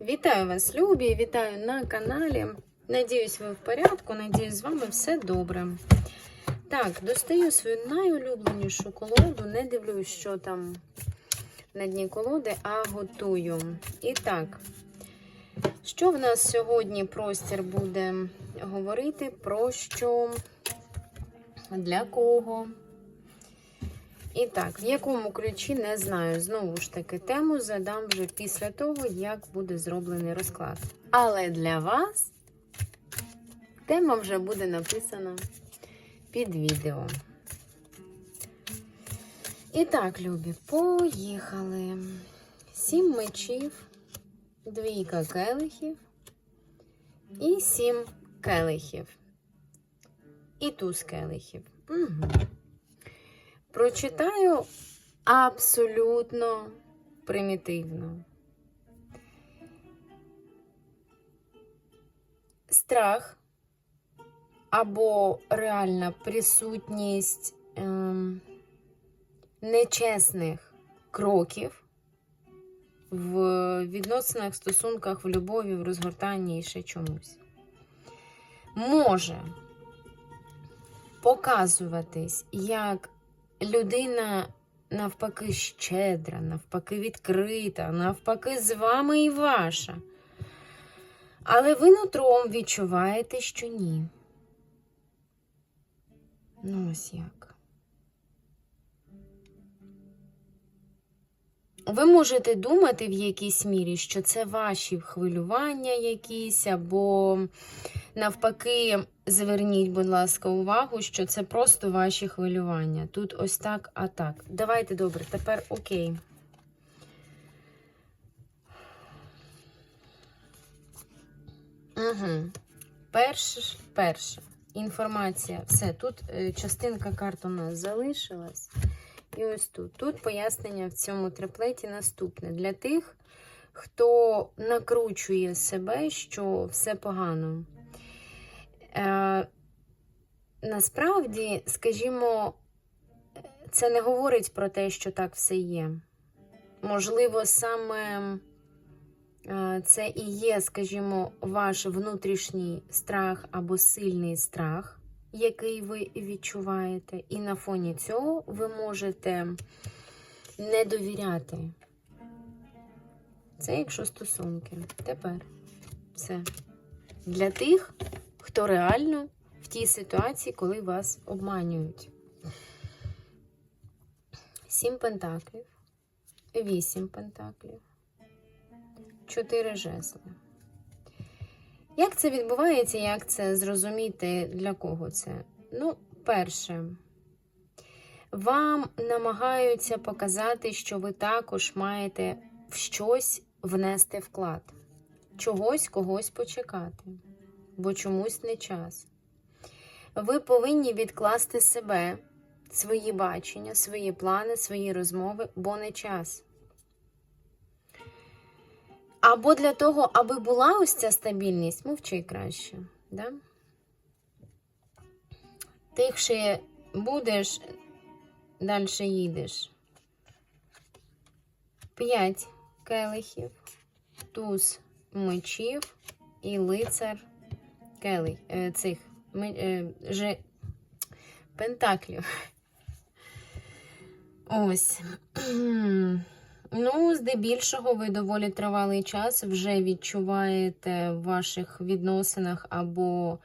Вітаю вас, любі! Вітаю на каналі. Надіюсь, ви в порядку. Надіюсь, з вами все добре. Так, достаю свою найулюбленішу колоду. Не дивлюсь, що там на дні колоди, а готую. І так, що в нас сьогодні простір буде говорити? Про що, для кого? І так, в якому ключі не знаю. Знову ж таки, тему задам вже після того, як буде зроблений розклад. Але для вас тема вже буде написана під відео. І так, любі, поїхали. Сім мечів, двійка келихів і сім келихів. І туз келихів. Угу. Прочитаю абсолютно примітивно. Страх або реальна присутність ем, нечесних кроків в відносинах, стосунках, в любові, в розгортанні і ще чомусь може показуватись як людина навпаки щедра, навпаки відкрита, навпаки, з вами і ваша. Але ви нутром відчуваєте, що ні. Ну, ось як. Ви можете думати в якійсь мірі, що це ваші хвилювання якісь, або навпаки, зверніть, будь ласка, увагу, що це просто ваші хвилювання. Тут ось так, а так. Давайте добре, тепер окей. Угу. Перше, перше. Інформація. Все, тут е, частинка карт у нас залишилась. І ось тут. Тут пояснення в цьому триплеті наступне. Для тих, хто накручує себе, що все погано. Е, насправді, скажімо, це не говорить про те, що так все є. Можливо, саме е, це і є, скажімо, ваш внутрішній страх або сильний страх, який ви відчуваєте, і на фоні цього ви можете не довіряти. Це якщо стосунки. Тепер все. Для тих, хто реально в тій ситуації, коли вас обманюють. Сім пентаклів, вісім пентаклів, чотири жезли. Як це відбувається, як це зрозуміти, для кого це? Ну, перше, вам намагаються показати, що ви також маєте в щось внести вклад, чогось когось почекати, бо чомусь не час. Ви повинні відкласти себе, свої бачення, свої плани, свої розмови, бо не час. Або для того, аби була ось ця стабільність, мовчи краще. Да? Тихше будеш, далі їдеш. П'ять келихів, туз мечів і лицар келих, е, цих е, же, пентаклів. Ось. Ну, здебільшого, ви доволі тривалий час вже відчуваєте в ваших відносинах або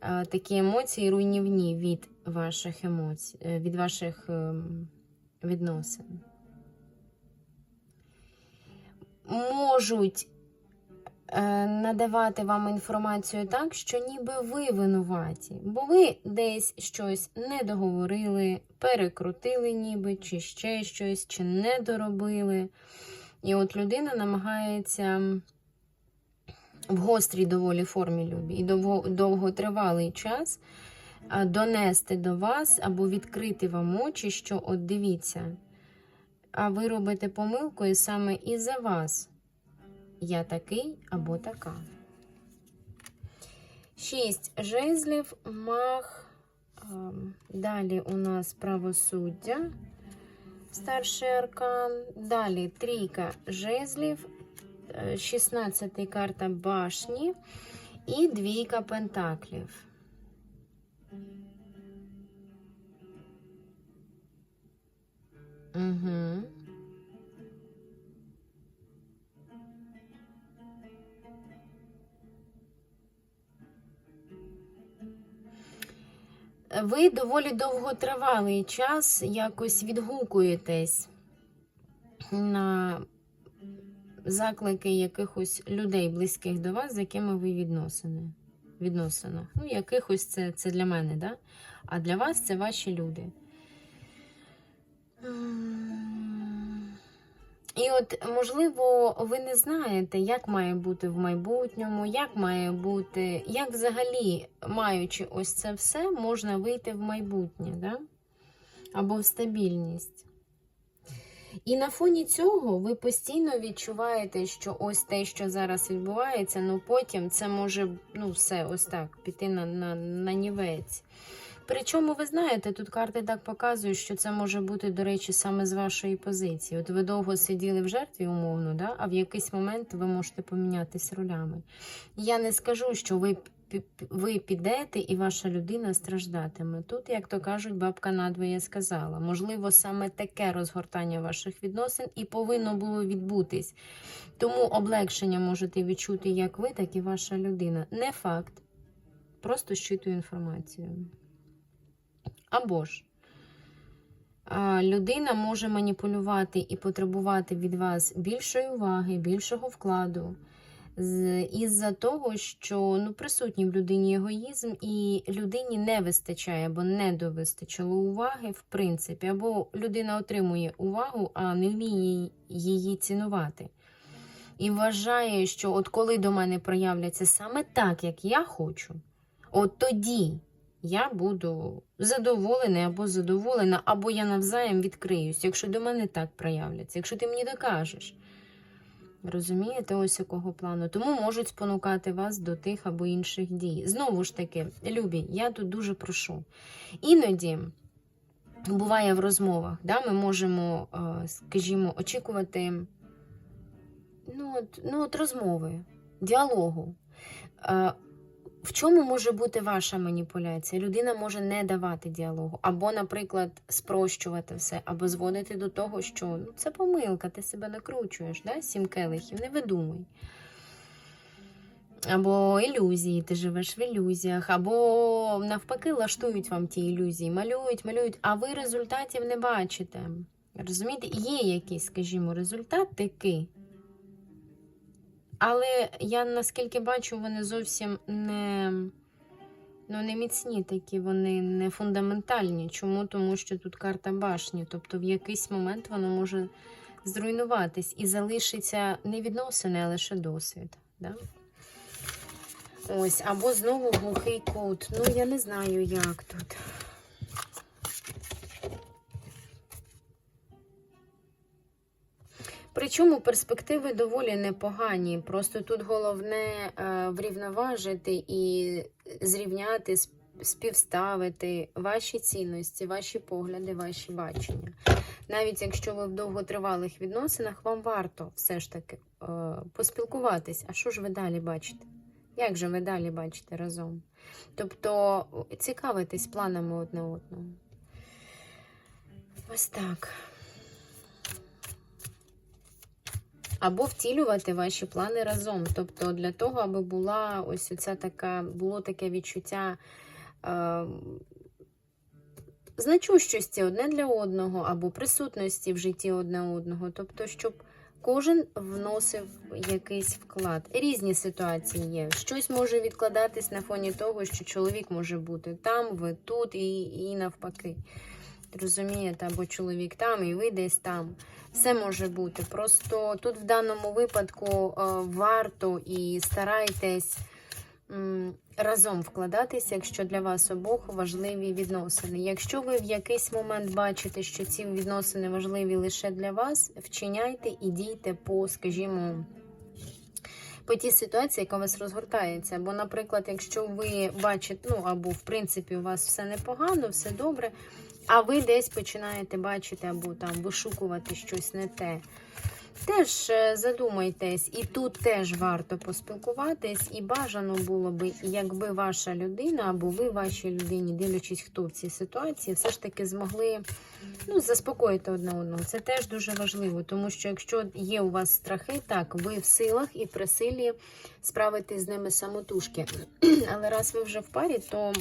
а, такі емоції руйнівні від ваших емоцій, е, від ваших е, відносин. Можуть е, надавати вам інформацію так, що ніби ви винуваті, бо ви десь щось не договорили, перекрутили, ніби, чи ще щось, чи не доробили. І от людина намагається в гострій доволі формі любі і довго, довготривалий час донести до вас або відкрити вам очі, що от дивіться, а ви робите помилку і саме із-за вас я такий або така. Шість жезлів, мах. ем, Далі у нас правосуддя, старший аркан. Далі трійка жезлів, 16 карта башні і двійка пентаклів. Угу. Ви доволі довготривалий час якось відгукуєтесь на заклики якихось людей, близьких до вас, з якими ви відносини. відносинах. Ну, якихось це, це для мене, да? а для вас це ваші люди. От, можливо, ви не знаєте, як має бути в майбутньому, як має бути, як взагалі, маючи ось це все, можна вийти в майбутнє, да? або в стабільність. І на фоні цього ви постійно відчуваєте, що ось те, що зараз відбувається, ну потім це може ну все ось так піти на, на, на нівець. Причому, ви знаєте, тут карти так показують, що це може бути, до речі, саме з вашої позиції. От ви довго сиділи в жертві, умовно, да? а в якийсь момент ви можете помінятися ролями. Я не скажу, що ви, ви підете і ваша людина страждатиме. Тут, як то кажуть, бабка надвоє сказала. Можливо, саме таке розгортання ваших відносин і повинно було відбутись. Тому облегшення можете відчути як ви, так і ваша людина. Не факт. Просто щитую інформацію. Або ж людина може маніпулювати і потребувати від вас більшої уваги, більшого вкладу. Із-за того, що ну, присутній в людині егоїзм, і людині не вистачає або не довистачило уваги, в принципі, або людина отримує увагу, а не вміє її цінувати. І вважає, що от коли до мене проявляться саме так, як я хочу, от тоді я буду задоволений або задоволена, або я навзаєм відкриюсь, якщо до мене так проявляться, якщо ти мені докажеш. Розумієте, ось якого плану. Тому можуть спонукати вас до тих або інших дій. Знову ж таки, любі, я тут дуже прошу. Іноді буває в розмовах, да, ми можемо, е, скажімо, очікувати ну, от, ну, от розмови, діалогу. В чому може бути ваша маніпуляція? Людина може не давати діалогу, або, наприклад, спрощувати все, або зводити до того, що ну, це помилка, ти себе накручуєш, да? сім келихів, не видумуй. Або ілюзії, ти живеш в ілюзіях, або навпаки лаштують вам ті ілюзії, малюють, малюють, а ви результатів не бачите. Розумієте, є якийсь, скажімо, результат такий. Але я наскільки бачу, вони зовсім не, ну, не міцні такі, вони не фундаментальні. Чому? Тому що тут карта башні. Тобто в якийсь момент воно може зруйнуватись і залишиться не відносини, а лише досвід. Да? Ось, або знову глухий кут. Ну, я не знаю, як тут. Причому перспективи доволі непогані. Просто тут головне е, врівноважити і зрівняти, співставити ваші цінності, ваші погляди, ваші бачення. Навіть якщо ви в довготривалих відносинах, вам варто все ж таки е, поспілкуватись. А що ж ви далі бачите? Як же ви далі бачите разом? Тобто цікавитись планами одне одного. Ось так. Або втілювати ваші плани разом. Тобто для того, аби була ось оця така, було таке відчуття е, значущості одне для одного, або присутності в житті одне одного. Тобто, щоб кожен вносив якийсь вклад. Різні ситуації є. Щось може відкладатись на фоні того, що чоловік може бути там, ви тут і, і навпаки. Розумієте, або чоловік там, і ви десь там. Все може бути. Просто тут в даному випадку е, варто і старайтесь разом вкладатися, якщо для вас обох важливі відносини. Якщо ви в якийсь момент бачите, що ці відносини важливі лише для вас, вчиняйте і дійте по, скажімо, по тій ситуації, яка у вас розгортається. Бо, наприклад, якщо ви бачите, ну або в принципі у вас все непогано, все добре, а ви десь починаєте бачити або там вишукувати щось не те, Теж е, задумайтесь, і тут теж варто поспілкуватись, і бажано було би, якби ваша людина або ви вашій людині, дивлячись, хто в цій ситуації, все ж таки змогли ну, заспокоїти одне одного. Це теж дуже важливо, тому що якщо є у вас страхи, так, ви в силах і при силі справитись з ними самотужки. Але раз ви вже в парі, то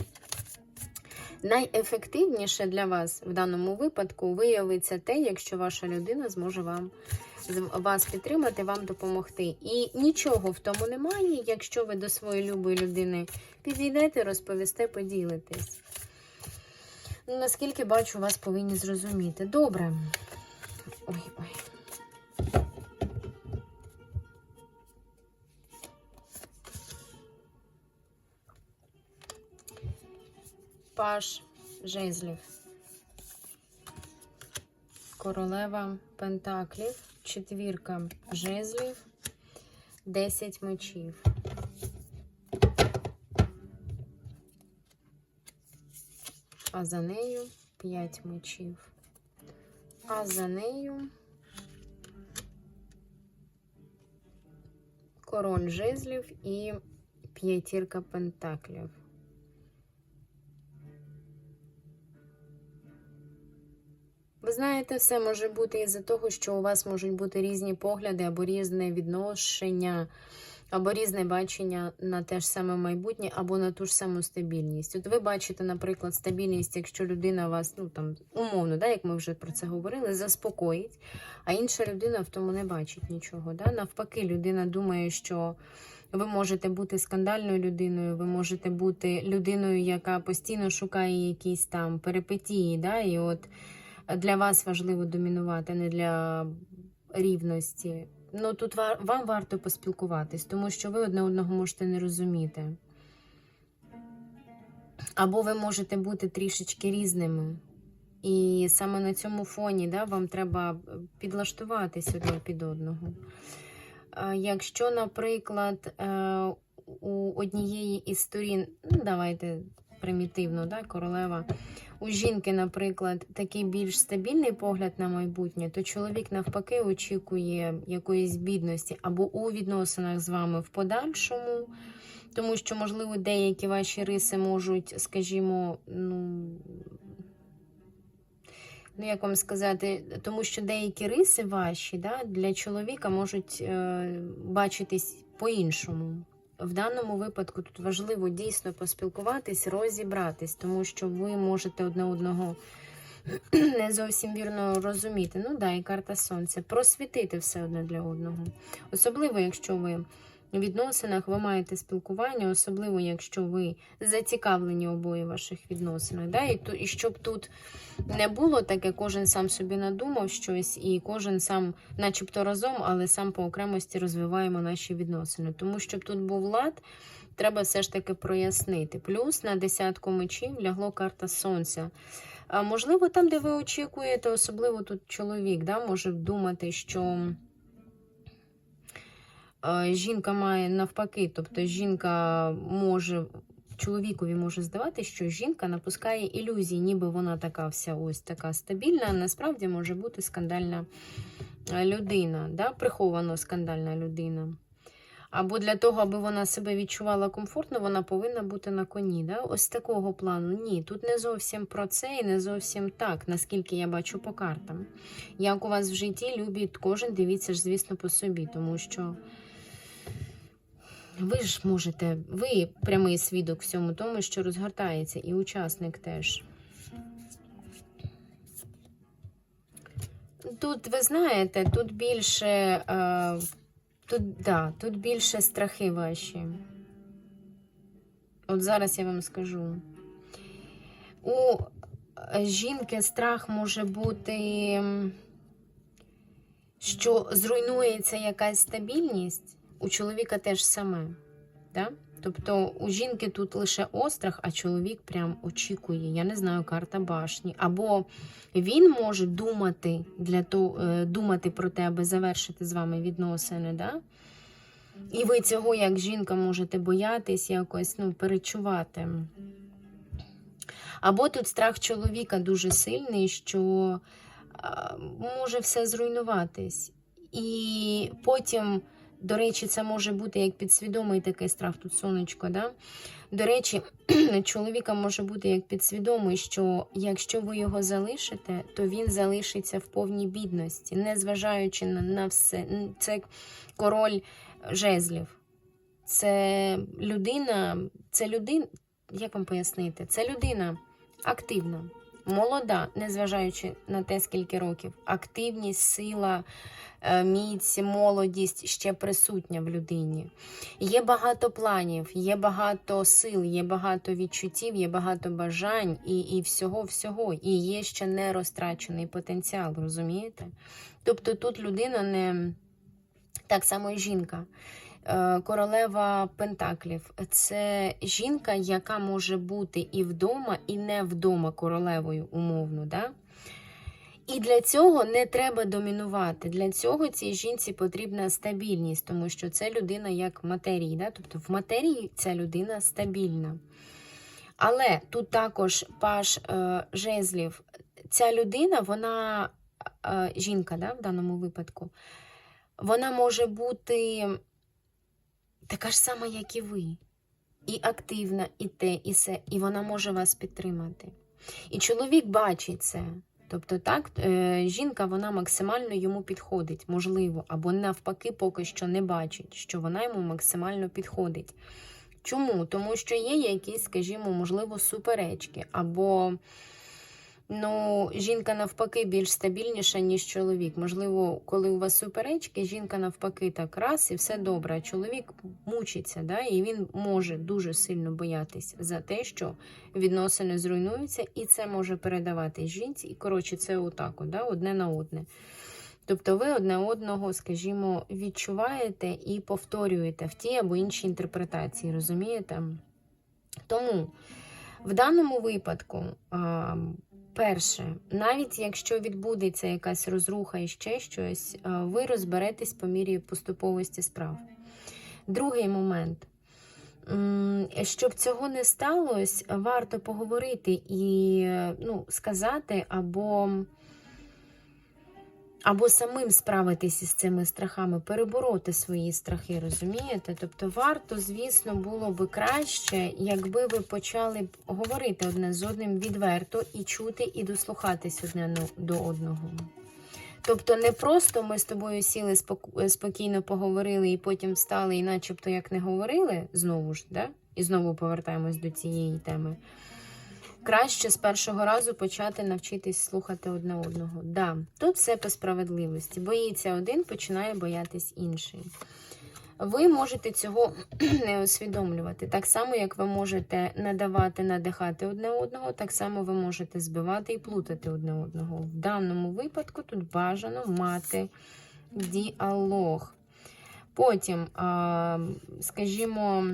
найефективніше для вас в даному випадку виявиться те, якщо ваша людина зможе вам вас підтримати, вам допомогти. І нічого в тому немає, якщо ви до своєї любої людини підійдете, розповісте, поділитесь. Ну, наскільки бачу, вас повинні зрозуміти. Добре. Ой, Паш жезлів. Королева Пентаклів, четвірка жезлів, 10 мечів. А за нею 5 мечів. А за нею король жезлів і п'ятірка пентаклів. Ви знаєте, все може бути із-за того, що у вас можуть бути різні погляди або різне відношення, або різне бачення на те ж саме майбутнє, або на ту ж саму стабільність. От ви бачите, наприклад, стабільність, якщо людина вас, ну там умовно, да, як ми вже про це говорили, заспокоїть, а інша людина в тому не бачить нічого. Да? Навпаки, людина думає, що. Ви можете бути скандальною людиною, ви можете бути людиною, яка постійно шукає якісь там перипетії, да? і от для вас важливо домінувати, не для рівності. Ну тут вам варто поспілкуватись, тому що ви одне одного можете не розуміти. Або ви можете бути трішечки різними. І саме на цьому фоні да, вам треба підлаштуватись одне під одного. Якщо, наприклад, е, у однієї із сторін, ну, давайте примітивно, да, королева, у жінки, наприклад, такий більш стабільний погляд на майбутнє, то чоловік навпаки очікує якоїсь бідності або у відносинах з вами в подальшому, тому що, можливо, деякі ваші риси можуть, скажімо, ну. Ну, як вам сказати, тому що деякі риси ваші да, для чоловіка можуть е, бачитись по-іншому. В даному випадку тут важливо дійсно поспілкуватись, розібратись, тому що ви можете одне одного не зовсім вірно розуміти. Ну да, і карта сонця. Просвітити все одне для одного. Особливо, якщо ви відносинах, ви маєте спілкування, особливо, якщо ви зацікавлені обоє ваших відносинах. Да? І, і щоб тут не було таке, кожен сам собі надумав щось, і кожен сам, начебто разом, але сам по окремості розвиваємо наші відносини. Тому щоб тут був лад, треба все ж таки прояснити. Плюс на десятку мечів лягло карта сонця. А можливо, там, де ви очікуєте, особливо тут чоловік, да, може думати, що. Е, Жінка має навпаки, тобто жінка може чоловікові може здавати, що жінка напускає ілюзії, ніби вона така вся ось така стабільна, а насправді може бути скандальна е, людина, да? приховано скандальна людина. Або для того, аби вона себе відчувала комфортно, вона повинна бути на коні. Да? Ось такого плану. Ні, тут не зовсім про це і не зовсім так, наскільки я бачу по картам. Як у вас в житті любить кожен, дивіться ж, звісно, по собі, тому що. Ви ж можете, ви прямий свідок всьому тому, що розгортається, і учасник теж. Тут, ви знаєте, тут більше, е, тут, да, тут більше страхи ваші. От зараз я вам скажу. У е, жінки страх може бути, що зруйнується якась стабільність, у чоловіка теж саме. Да? Тобто у жінки тут лише острах, а чоловік прям очікує. Я не знаю, карта башні. Або він може думати для того, е, думати про те, аби завершити з вами відносини. Да? І ви цього, як жінка, можете боятись, якось ну, перечувати. Або тут страх чоловіка дуже сильний, що може все зруйнуватись. І потім, до речі, це може бути як підсвідомий такий страх, тут сонечко. Да? До речі, чоловіка може бути як підсвідомий, що якщо ви його залишите, то він залишиться в повній бідності, незважаючи на, на все. Це король жезлів. Це людина, це людина, як вам пояснити? Це людина активна, молода, незважаючи на те, скільки років. Активність, сила, е, міць, молодість ще присутня в людині. Є багато планів, є багато сил, є багато відчуттів, є багато бажань і, і всього-всього. І є ще не розтрачений потенціал, розумієте? Тобто тут людина не так само і жінка. Е, Королева Пентаклів це жінка, яка може бути і вдома, і не вдома королевою, умовно. Да? І для цього не треба домінувати. Для цього цій жінці потрібна стабільність, тому що це людина як матерії. Да? Тобто в матерії ця людина стабільна. Але тут також паш е, жезлів, ця людина, вона е, жінка да, в даному випадку, вона може бути така ж сама, як і ви. І активна, і те, і все, і вона може вас підтримати. І чоловік бачить це. Тобто, так, е, жінка вона максимально йому підходить, можливо, або навпаки, поки що не бачить, що вона йому максимально підходить. Чому? Тому що є якісь, скажімо, можливо, суперечки, або ну, жінка навпаки більш стабільніша, ніж чоловік. Можливо, коли у вас суперечки, жінка навпаки так раз і все добре. А чоловік мучиться, да? і він може дуже сильно боятись за те, що відносини зруйнуються, і це може передавати жінці. І коротше, це отак, да? одне на одне. Тобто ви одне одного, скажімо, відчуваєте і повторюєте в тій або іншій інтерпретації, розумієте? Тому в даному випадку, перше, навіть якщо відбудеться якась розруха і ще щось, ви розберетесь по мірі поступовості справ. Другий момент. Щоб цього не сталося, варто поговорити і ну, сказати або або самим справитись із цими страхами, перебороти свої страхи, розумієте? Тобто, варто, звісно, було би краще, якби ви почали говорити одне з одним відверто і чути, і дослухатись одне ну- до одного. Тобто, не просто ми з тобою сіли спокійно поговорили і потім встали, і начебто як не говорили, знову ж, да? і знову повертаємось до цієї теми. Краще з першого разу почати навчитись слухати одне одного. Да, тут все по справедливості. Боїться один, починає боятись інший. Ви можете цього не усвідомлювати. Так само, як ви можете надавати, надихати одне одного, так само ви можете збивати і плутати одне одного. В даному випадку тут бажано мати діалог. Потім, скажімо,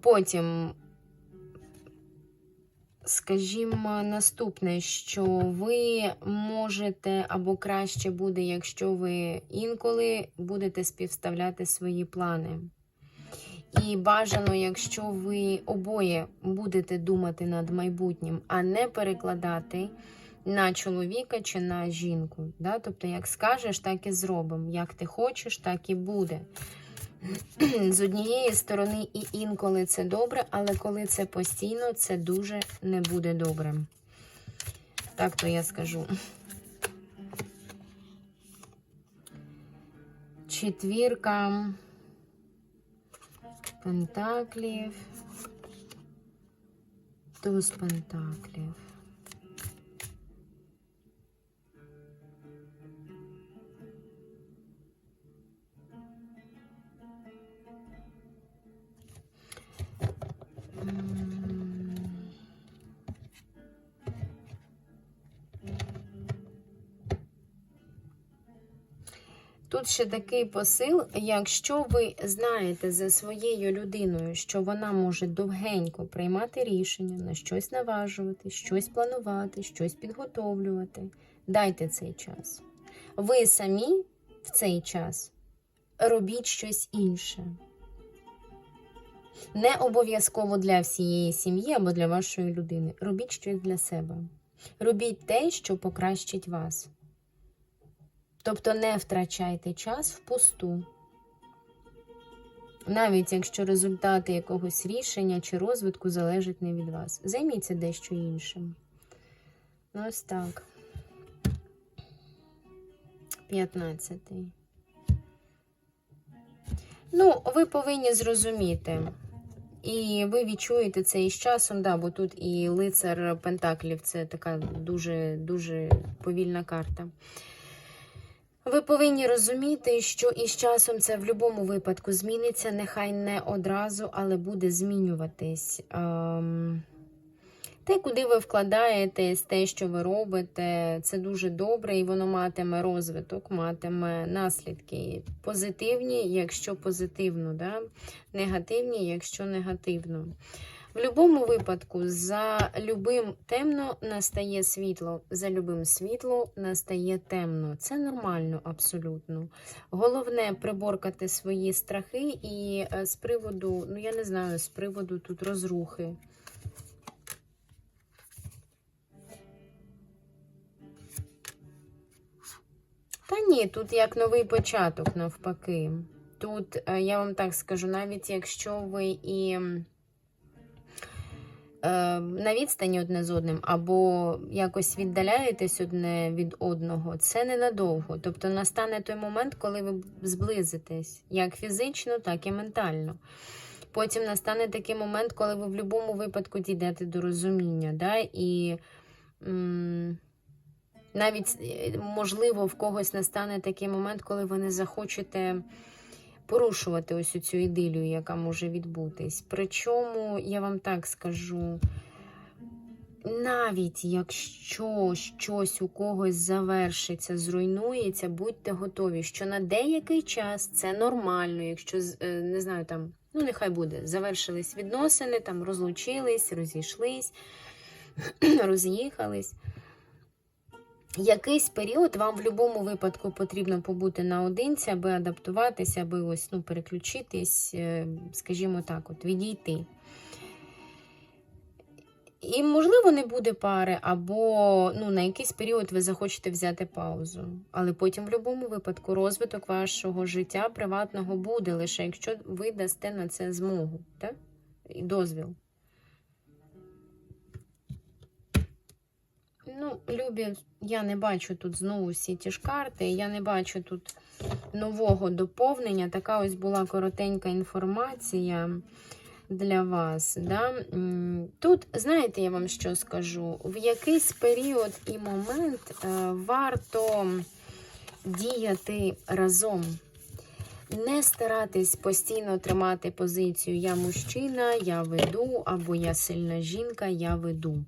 потім. Скажімо, наступне, що ви можете, або краще буде, якщо ви інколи будете співставляти свої плани. І бажано, якщо ви обоє будете думати над майбутнім, а не перекладати на чоловіка чи на жінку. Да? Тобто, як скажеш, так і зробимо. Як ти хочеш, так і буде. З однієї сторони, і інколи це добре, але коли це постійно, це дуже не буде добре. Так то я скажу. Четвірка пентаклів, туз пентаклів. Тут ще такий посил, якщо ви знаєте за своєю людиною, що вона може довгенько приймати рішення, на щось наважувати, щось планувати, щось підготовлювати, дайте цей час. Ви самі в цей час робіть щось інше. Не обов'язково для всієї сім'ї або для вашої людини. Робіть щось для себе. Робіть те, що покращить вас. Тобто не втрачайте час впусту. Навіть якщо результати якогось рішення чи розвитку залежать не від вас. Займіться дещо іншим. Ну, ось так. 15. Ну, ви повинні зрозуміти. І ви відчуєте це із часом, да, бо тут і лицар Пентаклів це така дуже дуже повільна карта. Ви повинні розуміти, що із часом це в будь-якому випадку зміниться, нехай не одразу, але буде змінюватись. Ем... Те, куди ви вкладаєтесь, те, що ви робите, це дуже добре, і воно матиме розвиток, матиме наслідки. Позитивні, якщо позитивно, да? негативні, якщо негативно. В будь-якому випадку, за любим темно настає світло, за любим світло настає темно. Це нормально абсолютно. Головне приборкати свої страхи і е, з приводу, ну я не знаю, з приводу тут розрухи. Та ні, тут як новий початок, навпаки. Тут, е, я вам так скажу, навіть якщо ви і на відстані одне з одним, або якось віддаляєтесь одне від одного, це ненадовго. Тобто настане той момент, коли ви зблизитесь, як фізично, так і ментально. Потім настане такий момент, коли ви в будь-якому випадку дійдете до розуміння. Да? І м навіть, можливо, в когось настане такий момент, коли ви не захочете порушувати ось цю ідилію, яка може відбутись. Причому, я вам так скажу, навіть якщо щось у когось завершиться, зруйнується, будьте готові, що на деякий час це нормально, якщо, не знаю, там, ну, нехай буде, завершились відносини, там розлучились, розійшлись, роз'їхались. Якийсь період вам в будь-якому випадку потрібно побути наодинці, аби адаптуватися, аби ось, ну, переключитись, е, скажімо так, от, відійти. І, можливо, не буде пари, або ну, на якийсь період ви захочете взяти паузу. Але потім, в будь-якому випадку, розвиток вашого життя приватного буде, лише якщо ви дасте на це змогу, так? І дозвіл. Ну, Любі, я не бачу тут знову всі ті ж карти, я не бачу тут нового доповнення. Така ось була коротенька інформація для вас. Да? Тут, знаєте, я вам що скажу, в якийсь період і момент е, варто діяти разом. Не старатись постійно тримати позицію Я мужчина, я веду, або я сильна жінка, я веду.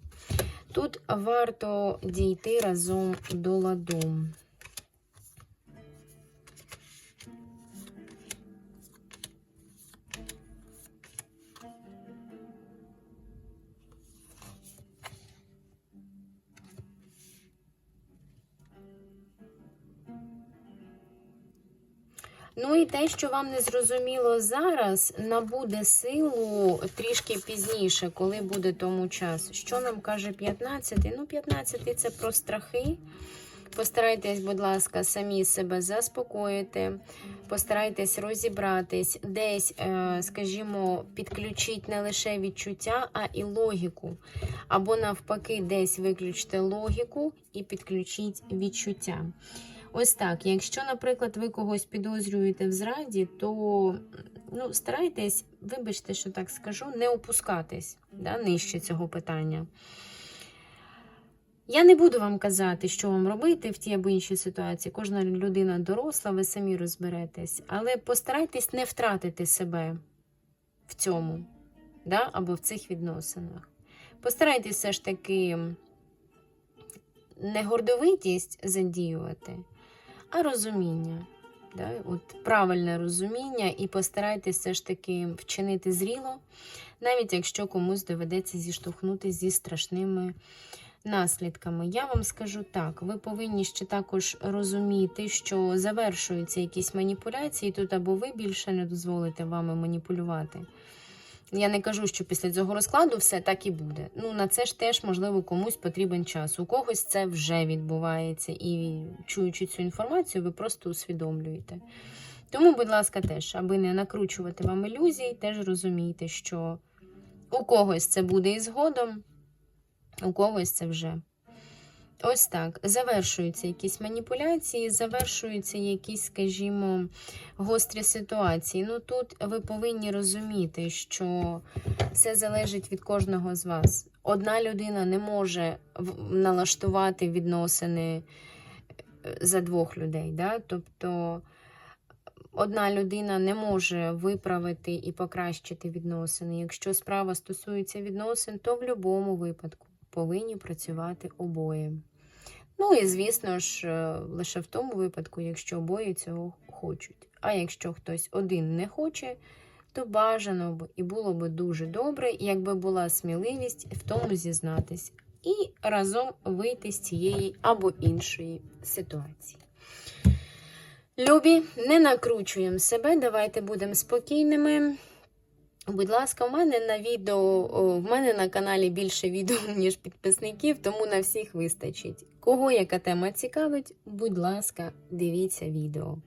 Тут варто дійти разом до ладу. Ну і те, що вам не зрозуміло зараз, набуде силу трішки пізніше, коли буде тому час. Що нам каже 15? Ну, 15 це про страхи. Постарайтесь, будь ласка, самі себе заспокоїти, постарайтесь розібратись, десь, е, скажімо, підключіть не лише відчуття, а і логіку. Або, навпаки, десь виключте логіку і підключіть відчуття. Ось так. Якщо, наприклад, ви когось підозрюєте в зраді, то ну, старайтесь, вибачте, що так скажу, не опускатись да, нижче цього питання. Я не буду вам казати, що вам робити в тій або іншій ситуації. Кожна людина доросла, ви самі розберетесь. Але постарайтесь не втратити себе в цьому, да, або в цих відносинах. Постарайтесь все ж таки не гордовитість задіювати а розуміння. Да? От Правильне розуміння, і постарайтесь все ж таки вчинити зріло, навіть якщо комусь доведеться зіштовхнутися зі страшними наслідками. Я вам скажу так: ви повинні ще також розуміти, що завершуються якісь маніпуляції, тут або ви більше не дозволите вами маніпулювати. Я не кажу, що після цього розкладу все так і буде. Ну, на це ж теж, можливо, комусь потрібен час. У когось це вже відбувається, і чуючи цю інформацію, ви просто усвідомлюєте. Тому, будь ласка, теж, аби не накручувати вам ілюзій, теж розумійте, що у когось це буде і згодом, у когось це вже. Ось так. Завершуються якісь маніпуляції, завершуються якісь, скажімо, гострі ситуації. Ну тут ви повинні розуміти, що все залежить від кожного з вас. Одна людина не може налаштувати відносини е, за двох людей. Да? Тобто одна людина не може виправити і покращити відносини. Якщо справа стосується відносин, то в будь-якому випадку повинні працювати обоє. Ну і звісно ж, е, лише в тому випадку, якщо обоє цього хочуть. А якщо хтось один не хоче, то бажано б і було б дуже добре, якби була сміливість в тому зізнатись і разом вийти з цієї або іншої ситуації. Любі, не накручуємо себе, давайте будемо спокійними. Будь ласка, у мене на відео, в мене на каналі більше відео, ніж підписників, тому на всіх вистачить. Кого яка тема цікавить, будь ласка, дивіться відео.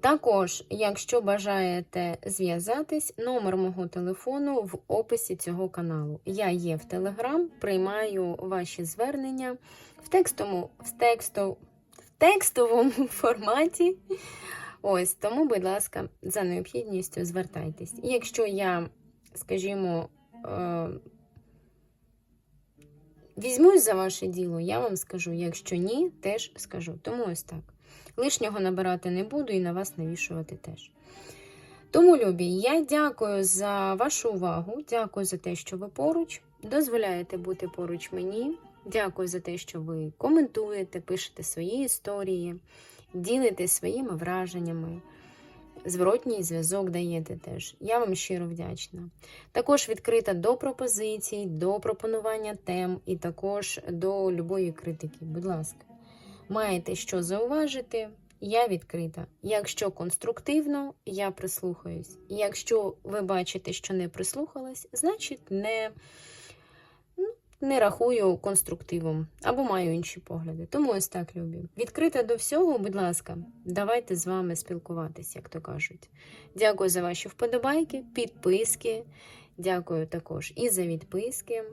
Також, якщо бажаєте зв'язатись, номер мого телефону в описі цього каналу. Я є в Телеграм, приймаю ваші звернення в текстовому, в текстов, в текстовому форматі. Ось тому, будь ласка, за необхідністю звертайтесь. І Якщо я, скажімо, е, візьмусь за ваше діло, я вам скажу. Якщо ні, теж скажу. Тому ось так. Лишнього набирати не буду і на вас навішувати теж. Тому, любі, я дякую за вашу увагу. Дякую за те, що ви поруч. Дозволяєте бути поруч мені. Дякую за те, що ви коментуєте, пишете свої історії, ділитесь своїми враженнями. Зворотній зв'язок даєте теж. Я вам щиро вдячна. Також відкрита до пропозицій, до пропонування тем і також до любої критики. Будь ласка, маєте що зауважити? Я відкрита. Якщо конструктивно, я прислухаюсь. Якщо ви бачите, що не прислухалась, значить не, не рахую конструктивом або маю інші погляди. Тому ось так любі. Відкрита до всього, будь ласка, давайте з вами спілкуватись, як то кажуть. Дякую за ваші вподобайки, підписки. Дякую також і за відписки.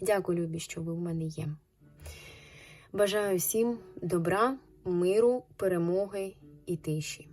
Дякую, любі, що ви в мене є. Бажаю всім добра, миру, перемоги і тиші.